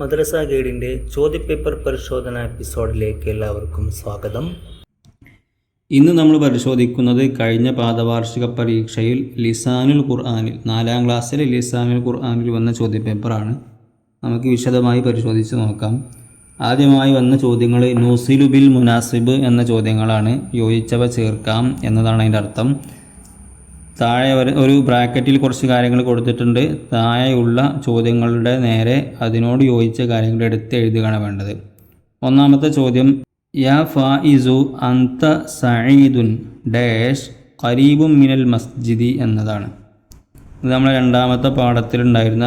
മദ്രസ ഗൈഡിന്റെ ചോദ്യപേപ്പർ പരിശോധന എപ്പിസോഡിലേക്ക് എല്ലാവർക്കും സ്വാഗതം. ഇന്ന് നമ്മൾ പരിശോധിക്കുന്നത് കഴിഞ്ഞ പാദവാർഷിക പരീക്ഷയിൽ ലിസാനുൽ ഖുർആാനിൽ നാലാം ക്ലാസ്സിലെ ലിസാനുൽ ഖുർആാനിൽ വന്ന ചോദ്യപേപ്പറാണ്. നമുക്ക് വിശദമായി പരിശോധിച്ച് നോക്കാം. ആദ്യമായി വന്ന ചോദ്യങ്ങൾ നൂസിലുബിൽ മുനാസിബ് എന്ന ചോദ്യങ്ങളാണ്. യോജിച്ചവ ചേർക്കാം എന്നതാണ് അതിന്റെ അർത്ഥം. താഴെ ഒരു ബ്രാക്കറ്റിൽ കുറച്ച് കാര്യങ്ങൾ കൊടുത്തിട്ടുണ്ട്. താഴെയുള്ള ചോദ്യങ്ങളുടെ നേരെ അതിനോട് യോജിച്ച കാര്യങ്ങൾ എടുത്ത് എഴുതുകയാണ് വേണ്ടത്. ഒന്നാമത്തെ ചോദ്യം യാ ഫായിസു അന്ത സഈദുൻ ഡാഷ് ഖരീബും മിനൽ മസ്ജിദി എന്നതാണ്. ഇത് നമ്മൾ രണ്ടാമത്തെ പാഠത്തിലുണ്ടായിരുന്ന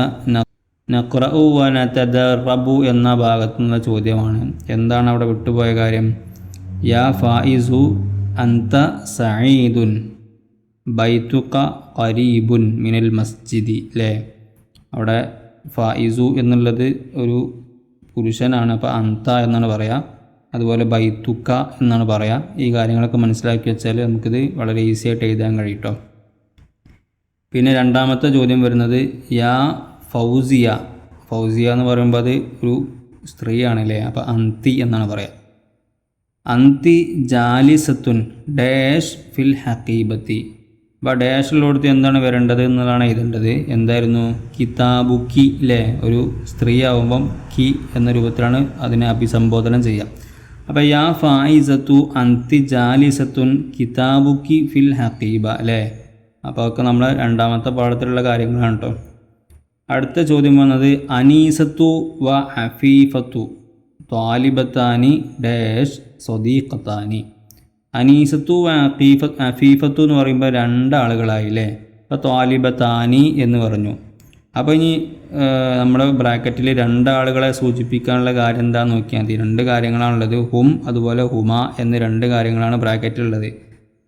നഖ്റഉ വ നതദറബു എന്ന ഭാഗത്തു നിന്നുള്ള ചോദ്യമാണ്. എന്താണ് അവിടെ വിട്ടുപോയ കാര്യം? യാ ഫായിസു അന്ത സഈദുൻ ബൈത്തുക അരീബുൻ മിനൽ മസ്ജിദി അല്ലേ അവിടെ ഫായിസു എന്നുള്ളത് ഒരു പുരുഷനാണ് അപ്പോൾ അന്ത എന്നാണ് പറയുക അതുപോലെ ബൈത്തുക്ക എന്നാണ് പറയുക ഈ കാര്യങ്ങളൊക്കെ മനസ്സിലാക്കി വെച്ചാൽ നമുക്കിത് വളരെ ഈസി ആയിട്ട് എഴുതാൻ കഴിയും പിന്നെ രണ്ടാമത്തെ ചോദ്യം വരുന്നത് യാ ഫൗസിയ? ഫൗസിയ എന്ന് പറയുമ്പോൾ അത് ഒരു സ്ത്രീയാണല്ലേ അപ്പോൾ അന്തി എന്നാണ് പറയുക അന്തി ജാലിസത്തുൻ ഡാഷ് ഫിൽ ഹക്കീബത്തി അപ്പോൾ ഡാഷിലോടത്ത് എന്താണ് വരേണ്ടത് എന്നതാണ് എഴുതേണ്ടത്? എന്തായിരുന്നു? കിതാബു കി അല്ലേ ഒരു സ്ത്രീ ആവുമ്പം കി എന്ന രൂപത്തിലാണ് അതിനെ അഭിസംബോധന ചെയ്യുക അപ്പോൾ യാ ഫായിസത്തു അന്തി ജാലിസത്തുൻ കിതാബുക്കി ഫിൽ ഹക്കീബ അല്ലേ അപ്പോൾ അതൊക്കെ നമ്മൾ രണ്ടാമത്തെ പാഠത്തിലുള്ള കാര്യങ്ങളാണ് കേട്ടോ അടുത്ത ചോദ്യം വന്നത് അനീസത്തു വ അഫീഫത്തു ത്വാലിബത്താനി ഡാഷ് സ്വദീഖത്താനി. അനീസത്തു അഫീഫ അഫീഫത്തു എന്ന് പറയുമ്പോൾ രണ്ടാളുകളായില്ലേ? അപ്പോൾ ത്വാലിബത്താനി എന്ന് പറഞ്ഞു. അപ്പോൾ ഇനി നമ്മുടെ ബ്രാക്കറ്റിൽ രണ്ടാളുകളെ സൂചിപ്പിക്കാനുള്ള കാര്യം എന്താണെന്ന് നോക്കിയാൽ മതി. രണ്ട് കാര്യങ്ങളാണുള്ളത്. ഹും അതുപോലെ ഹുമ എന്ന് രണ്ട് കാര്യങ്ങളാണ് ബ്രാക്കറ്റിലുള്ളത്.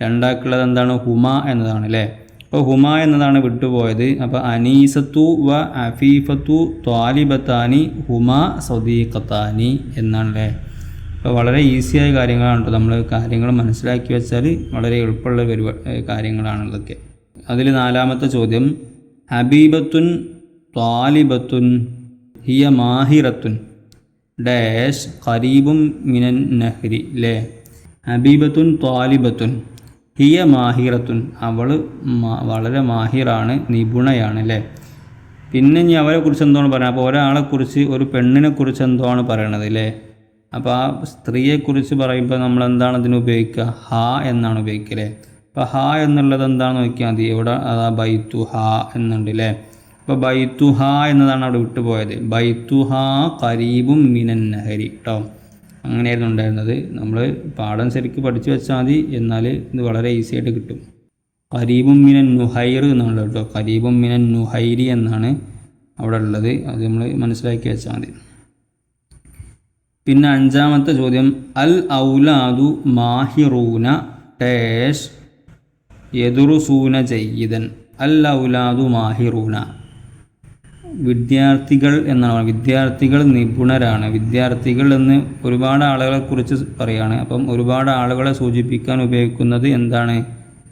രണ്ടാക്കുള്ളത് എന്താണ്? ഹുമ എന്നതാണ് അല്ലേ? അപ്പോൾ ഹുമ എന്നതാണ് വിട്ടുപോയത്. അപ്പോൾ അനീസത്തു വ അഫീഫത്തു ത്വാലിബത്താനി ഹുമ സദീഖത്താനി എന്നാണല്ലേ? വളരെ ഈസിയായ കാര്യങ്ങളാണ് നമ്മൾ കാര്യങ്ങൾ മനസ്സിലാക്കി വെച്ചാൽ വളരെ എളുപ്പമുള്ള പരിപാ ഏഹ് കാര്യങ്ങളാണ് ഇതൊക്കെ അതിൽ നാലാമത്തെ ചോദ്യം. ഹബീബത്തുൻ ത്വാലിബത്തുൻ ഹിയ മാഹിറത്തുൻ ഡാഷ് ഖരീബും മിനൻ നഹ്രി ലേ ഹബീബത്തുൻ ത്വാലിബത്തുൻ ഹിയ മാഹിറത്തുൻ അവൾ വളരെ മാഹിറാണ് നിപുണയാണ് അല്ലേ പിന്നെ ഇനി അവരെക്കുറിച്ച് എന്താണ് പറയുന്നത്? അപ്പോൾ ഒരാളെക്കുറിച്ച് ഒരു പെണ്ണിനെക്കുറിച്ച് എന്താണ് പറയണത് അല്ലേ അപ്പോൾ ആ സ്ത്രീയെക്കുറിച്ച് പറയുമ്പോൾ നമ്മൾ എന്താണ് അതിന് ഉപയോഗിക്കുക? ഹ എന്നാണ് ഉപയോഗിക്കുക അല്ലേ അപ്പോൾ ഹ എന്നുള്ളത് എന്താണെന്ന് നോക്കിയാൽ മതി. ഇവിടെ അതാ ബൈത്തു ഹ എന്നുണ്ട് അല്ലേ അപ്പോൾ ബൈത്തു ഹ എന്നതാണ് അവിടെ വിട്ടുപോയത്. ബൈത്തു ഹ കരീബും മിനന്നഹരി നഹരി കേട്ടോ അങ്ങനെയായിരുന്നു ഉണ്ടായിരുന്നത്. നമ്മൾ പാഠം ശരിക്ക് പഠിച്ചു വെച്ചാൽ മതി. എന്നാൽ ഇത് വളരെ ഈസി ആയിട്ട് കിട്ടും. കരീബും മിനൻ നുഹൈർ എന്നുള്ളത് കേട്ടോ. കരീബും മിനൻ നുഹൈരി എന്നാണ് അവിടെ ഉള്ളത്. അത് നമ്മൾ മനസ്സിലാക്കി വെച്ചാൽ മതി. പിന്നെ അഞ്ചാമത്തെ ചോദ്യം അൽ ഔലാദു മാഹിറൂന ടേഷ് യദുറുസൂന ജയ്യിദൻ. അൽ ഔലാദു മാഹിറൂന. വിദ്യാർത്ഥികൾ എന്നാണ്. വിദ്യാർത്ഥികൾ നിപുണരാണ്. വിദ്യാർത്ഥികൾ എന്ന് ഒരുപാട് ആളുകളെ കുറിച്ച് പറയുകയാണ് അപ്പം ഒരുപാട് ആളുകളെ സൂചിപ്പിക്കാൻ ഉപയോഗിക്കുന്നത് എന്താണ്?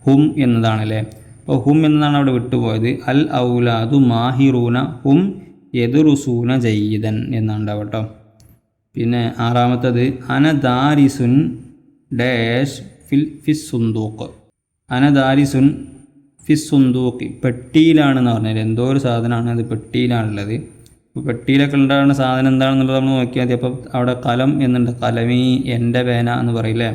ഹും എന്നതാണ് അല്ലേ അപ്പോൾ ഹും എന്നതാണ് അവിടെ വിട്ടുപോയത്. അൽ ഔലാദു മാഹിറൂന ഹും യദുറുസൂന ജയ്യിദൻ എന്നാണ് കേട്ടോ. പിന്നെ ആറാമത്തത് അനദാരിസുൻ ഡാഷ് ഫിൽ ഫിസ് അനദാരിസുൻ ഫിസ് സുന്തൂക്ക് പെട്ടിയിലാണെന്ന് പറഞ്ഞാൽ എന്തോ ഒരു സാധനമാണ് അത് പെട്ടിയിലാണുള്ളത്. അപ്പോൾ പെട്ടിയിലൊക്കെ ഉണ്ടാകുന്ന സാധനം എന്താണെന്നുള്ളത് നമ്മൾ നോക്കിയാൽ മതി. അപ്പോൾ അവിടെ കലം എന്നുണ്ട്. കലമീ എന്റെ പേന എന്ന് പറയില്ലേ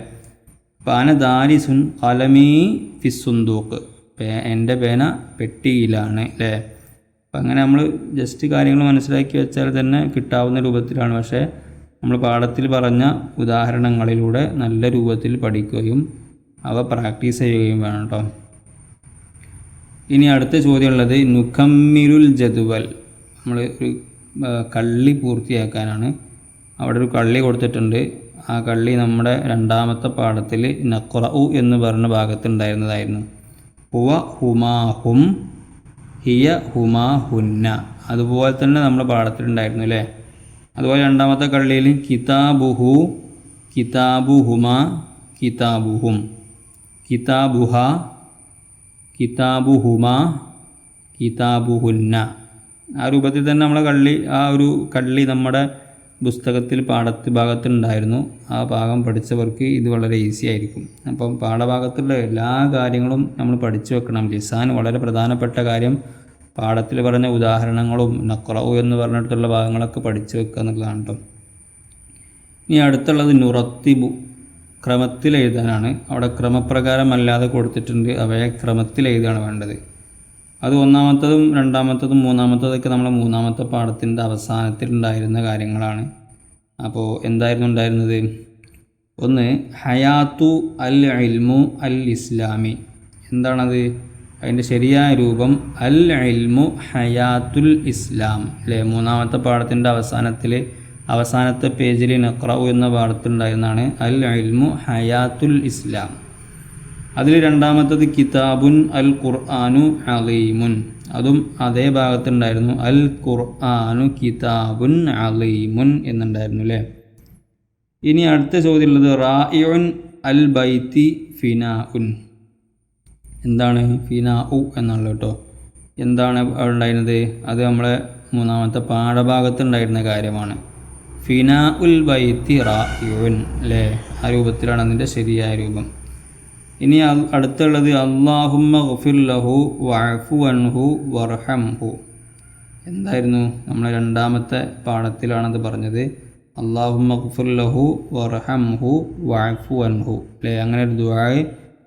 അപ്പോൾ അനദാരിസുൻ കലമീ ഫിസ് സുന്തൂക്ക് പേ- എന്റെ പേന പെട്ടിയിലാണ് അല്ലേ? അപ്പം അങ്ങനെ നമ്മൾ ജസ്റ്റ് കാര്യങ്ങൾ മനസ്സിലാക്കി വെച്ചാൽ തന്നെ കിട്ടാവുന്ന രൂപത്തിലാണ്. പക്ഷേ നമ്മൾ പാഠത്തിൽ പറഞ്ഞ ഉദാഹരണങ്ങളിലൂടെ നല്ല രൂപത്തിൽ പഠിക്കുകയും അവ പ്രാക്ടീസ് ചെയ്യുകയും വേണം കേട്ടോ. ഇനി അടുത്ത ചോദ്യമുള്ളത് നുഖമ്മിരുൽ ജതുവൽ നമ്മൾ ഒരു കള്ളി പൂർത്തിയാക്കാനാണ്. അവിടെ ഒരു കള്ളി കൊടുത്തിട്ടുണ്ട്. ആ കള്ളി നമ്മുടെ രണ്ടാമത്തെ പാഠത്തിൽ നഖ്റഉ എന്ന് പറഞ്ഞ ഭാഗത്തുണ്ടായിരുന്നതായിരുന്നു ഹുവ ഹുമാ ഹും ഹിയ ഹുമാ ഹുന്ന അതുപോലെ തന്നെ നമ്മുടെ പാഠത്തിലുണ്ടായിരുന്നു അല്ലേ? അതുപോലെ രണ്ടാമത്തെ കള്ളിയിൽ കിതാബുഹു കിതാബുഹുമ കിതാബുഹും. കിതാബുഹ കിതാബുഹുമ കിതാബുഹുന്ന. ആ രൂപത്തിൽ തന്നെ നമ്മളെ കള്ളി ആ ഒരു കള്ളി നമ്മുടെ പുസ്തകത്തിൽ പാഠത്ത് ഭാഗത്തുണ്ടായിരുന്നു. ആ ഭാഗം പഠിച്ചവർക്ക് ഇത് വളരെ ഈസി ആയിരിക്കും. അപ്പം പാഠഭാഗത്തുള്ള എല്ലാ കാര്യങ്ങളും നമ്മൾ പഠിച്ചു വെക്കണം. ലിസാൻ വളരെ പ്രധാനപ്പെട്ട കാര്യം. പാഠത്തിൽ പറഞ്ഞ ഉദാഹരണങ്ങളും നക്രവു എന്ന് പറഞ്ഞിട്ടുള്ള ഭാഗങ്ങളൊക്കെ പഠിച്ചു വെക്കുക എന്നുള്ളതാണ് കേട്ടോ ഇനി അടുത്തുള്ളത് നുറത്തിബു. ക്രമത്തിൽ എഴുതാനാണ്. അവിടെ ക്രമപ്രകാരം അല്ലാതെ കൊടുത്തിട്ടുണ്ട്. അവയെ ക്രമത്തിൽ എഴുതാണ് വേണ്ടത്. അത് ഒന്നാമത്തതും രണ്ടാമത്തതും മൂന്നാമത്തതൊക്കെ നമ്മളെ മൂന്നാമത്തെ പാഠത്തിന്റെ അവസാനത്തിൽ ഉണ്ടായിരുന്ന കാര്യങ്ങളാണ്. അപ്പോൾ എന്തായിരുന്നു ഉണ്ടായിരുന്നത്? ഒന്ന് ഹയാത്തു അൽ ഇൽമു അൽ ഇസ്ലാമി എന്താണത്? അതിന്റെ ശരിയായ രൂപം അൽ ഇൽമു ഹയാത്തുൽ ഇസ്ലാം. അല്ലേ? മൂന്നാമത്തെ പാഠത്തിന്റെ അവസാനത്തിൽ അവസാനത്തെ പേജിൽ നക്രാവു എന്ന പാഠത്തിലുണ്ടായിരുന്നതാണ് അൽ ഇൽമു ഹയാത്തുൽ ഇസ്ലാം. അതിൽ രണ്ടാമത്തത് കിതാബുൻ അൽ ഖുർആാനു അലീമുൻ. അതും അതേ ഭാഗത്തുണ്ടായിരുന്നു. അൽ ഖുർആാനു കിതാബുൻ അലീമുൻ എന്നുണ്ടായിരുന്നു അല്ലേ? ഇനി അടുത്ത ചോദ്യമുള്ളത് റായിഉൻ അൽ ബൈത്തി ഫിനാ ഉൻ എന്താണ് ഫിന ഉ എന്നുള്ളത് കേട്ടോ. എന്താണ് ഉണ്ടായിരുന്നത്? അത് നമ്മളെ മൂന്നാമത്തെ പാഠഭാഗത്തുണ്ടായിരുന്ന കാര്യമാണ്. ഫിന ഉൽ ബൈത്തി യുൻ അല്ലേ ആ രൂപത്തിലാണ് അതിന്റെ ശരിയായ രൂപം. ഇനി അടുത്തുള്ളത് അള്ളാഹുമ്മ ഗഫിർ ലഹു വഅഫു അൻഹു വർഹംഹു എന്തായിരുന്നു നമ്മൾ രണ്ടാമത്തെ പാഠത്തിലാണത് പറഞ്ഞത്? അള്ളാഹുമ്മ ലഹു വർഹംഹു വഅഫു അൻഹു. അല്ലേ അങ്ങനെ ഒരു ദുആയ്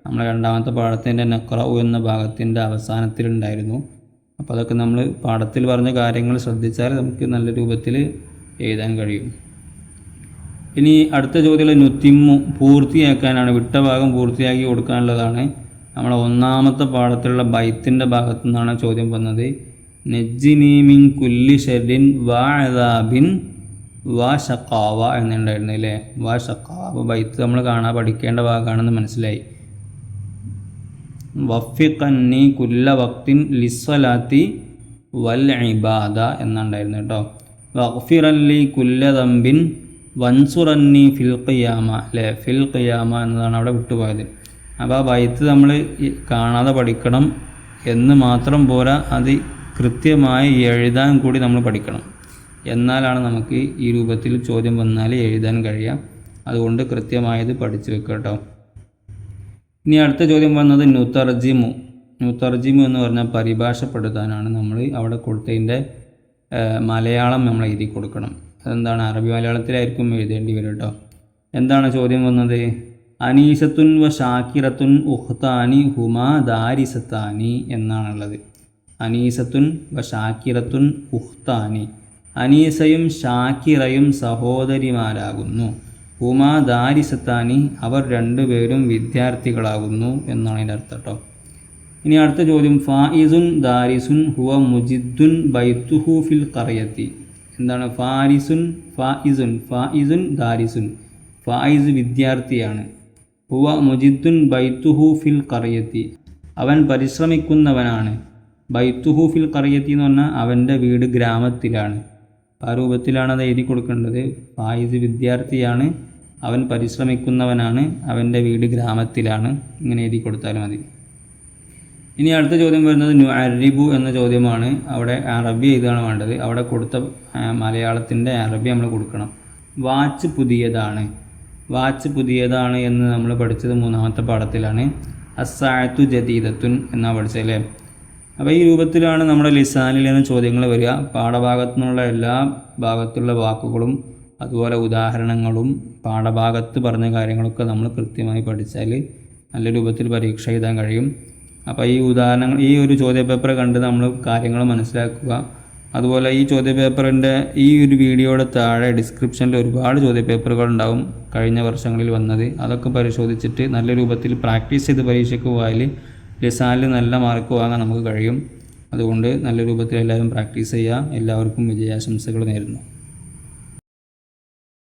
നമ്മളെ രണ്ടാമത്തെ പാഠത്തിന്റെ നക്രഉ എന്ന ഭാഗത്തിന്റെ അവസാനത്തിലുണ്ടായിരുന്നു. അപ്പോൾ അതൊക്കെ നമ്മൾ പാഠത്തിൽ പറഞ്ഞ കാര്യങ്ങൾ ശ്രദ്ധിച്ചാൽ നമുക്ക് നല്ല രൂപത്തിൽ എഴുതാൻ കഴിയും. ഇനി അടുത്ത ചോദ്യം നുത്തിമ്മു പൂർത്തിയാക്കാനാണ് വിട്ട ഭാഗം പൂർത്തിയാക്കി കൊടുക്കാനുള്ളതാണ്. നമ്മളെ ഒന്നാമത്തെ പാഠത്തിലുള്ള ബൈത്തിന്റെ ഭാഗത്തു നിന്നാണ് ചോദ്യം വന്നത്. നെജ്ജിനീമിൻ കുല്ലി ഷെഡിൻ വാ അദാബിൻ വാ ഷക്കാവ എന്നുണ്ടായിരുന്നു അല്ലേ? വാ ഷക്കാവ ബൈത്ത് നമ്മൾ കാണാൻ പഠിക്കേണ്ട ഭാഗമാണെന്ന് മനസ്സിലായി. വഫിഖന്നി കുല്ല വക്തിൻ ലിസ്വലാത്തി വൽ ഇബാദ എന്നുണ്ടായിരുന്നു കേട്ടോ. വഫിറല്ലി കുല്ല തമ്പിൻ വൻസുറന്നി ഫിൽ ഖിയാമ അല്ലേ? ഫിൽ ഖിയാമ എന്നതാണ് അവിടെ വിട്ടുപോയത്. അപ്പോൾ ആ ബൈത്ത് നമ്മൾ കാണാതെ പഠിക്കണം എന്ന് മാത്രം പോരാ അത് കൃത്യമായി എഴുതാൻ കൂടി നമ്മൾ പഠിക്കണം. എന്നാലാണ് നമുക്ക് ഈ രൂപത്തിൽ ചോദ്യം വന്നാൽ എഴുതാൻ കഴിയുക അതുകൊണ്ട് കൃത്യമായത് പഠിച്ചു വെക്കുക കേട്ടോ. ഇനി അടുത്ത ചോദ്യം വന്നത് നുത്തർജിമു. നുത്തർജിമു എന്ന് പറഞ്ഞാൽ പരിഭാഷപ്പെടുത്താനാണ് നമ്മൾ അവിടെ കൊടുത്തതിന്റെ മലയാളം നമ്മൾ എഴുതി കൊടുക്കണം. അതെന്താണ്? അറബി മലയാളത്തിലായിരിക്കും എഴുതേണ്ടി വരും കേട്ടോ. എന്താണ് ചോദ്യം വന്നത്? അനീസത്തുൻ വ ഷാക്കിറത്തുൻ ഉഹ്താനി ഹുമാ ദാരിസത്താനി എന്നാണുള്ളത്. അനീസത്തുൻ വ ഷാക്കിറത്തുൻ ഉഹ്താനി. അനീസയും ഷാക്കിറയും സഹോദരിമാരാകുന്നു. ഹുമാ ദാരിസത്താനി അവർ രണ്ടുപേരും വിദ്യാർത്ഥികളാകുന്നു എന്നാണ് അതിന്റെ അർത്ഥം കേട്ടോ. ഇനി അടുത്ത ചോദ്യം ഫായിസുൻ ദാരിസുൻ ഹുവ മുജിദ്ദുൻ ബൈത്തുഹു ഫിൽ കറയത്തി എന്താണ്? ഫാരിസുൻ ഫായിസുൻ ഫായിസുൻ ദാരിസുൻ. ഫായിസ് വിദ്യാർത്ഥിയാണ്. ഹുവ മുജിദ്ദുൻ ബൈത്തുഹു ഫിൽ കറയത്തി അവൻ പരിശ്രമിക്കുന്നവനാണ്. ബൈത്തുഹു ഫിൽ കറിയത്തി എന്ന് പറഞ്ഞാൽ അവന്റെ വീട് ഗ്രാമത്തിലാണ്. ആ രൂപത്തിലാണ് അത് എഴുതി കൊടുക്കേണ്ടത്. ഫായിസ് വിദ്യാർത്ഥിയാണ്. അവൻ പരിശ്രമിക്കുന്നവനാണ് അവന്റെ വീട് ഗ്രാമത്തിലാണ്. ഇങ്ങനെ എഴുതി കൊടുത്താൽ മതി. ഇനി അടുത്ത ചോദ്യം വരുന്നത് ന്യൂ അരിബു എന്ന ചോദ്യമാണ്. അവിടെ അറബി എഴുതാണ് വേണ്ടത്. അവിടെ കൊടുത്ത മലയാളത്തിന്റെ അറബി നമ്മൾ കൊടുക്കണം. വാച്ച് പുതിയതാണ്. വാച്ച് പുതിയതാണ് എന്ന് നമ്മൾ പഠിച്ചത് മൂന്നാമത്തെ പാഠത്തിലാണ്. അസായത്തു ജദീദത്തുൻ എന്നാണ് പഠിച്ചത് അല്ലേ? അപ്പോൾ ഈ രൂപത്തിലാണ് നമ്മുടെ ലിസാനിൽ നിന്ന് ചോദ്യങ്ങൾ വരിക. പാഠഭാഗത്തു നിന്നുള്ള എല്ലാ ഭാഗത്തുള്ള വാക്കുകളും അതുപോലെ ഉദാഹരണങ്ങളും പാഠഭാഗത്ത് പറഞ്ഞ കാര്യങ്ങളൊക്കെ നമ്മൾ കൃത്യമായി പഠിച്ചാൽ നല്ല രൂപത്തിൽ പരീക്ഷ എഴുതാൻ കഴിയും. അപ്പോൾ ഈ ഉദാഹരണങ്ങൾ ഈ ഒരു ചോദ്യപേപ്പർ കണ്ട് നമ്മൾ കാര്യങ്ങൾ മനസ്സിലാക്കുക. അതുപോലെ ഈ ചോദ്യപേപ്പറിന്റെ ഈ ഒരു വീഡിയോയുടെ താഴെ ഡിസ്ക്രിപ്ഷനിൽ ഒരുപാട് ചോദ്യപേപ്പറുകൾ ഉണ്ടാവും കഴിഞ്ഞ വർഷങ്ങളിൽ വന്നത്. അതൊക്കെ പരിശോധിച്ചിട്ട് നല്ല രൂപത്തിൽ പ്രാക്ടീസ് ചെയ്ത് പരീക്ഷയ്ക്ക് പോയാൽ ലിസാനിൽ നല്ല മാർക്ക് വാങ്ങാൻ നമുക്ക് കഴിയും. അതുകൊണ്ട് നല്ല രൂപത്തിൽ എല്ലാവരും പ്രാക്ടീസ് ചെയ്യുക. എല്ലാവർക്കും വിജയാശംസകൾ നേരുന്നു.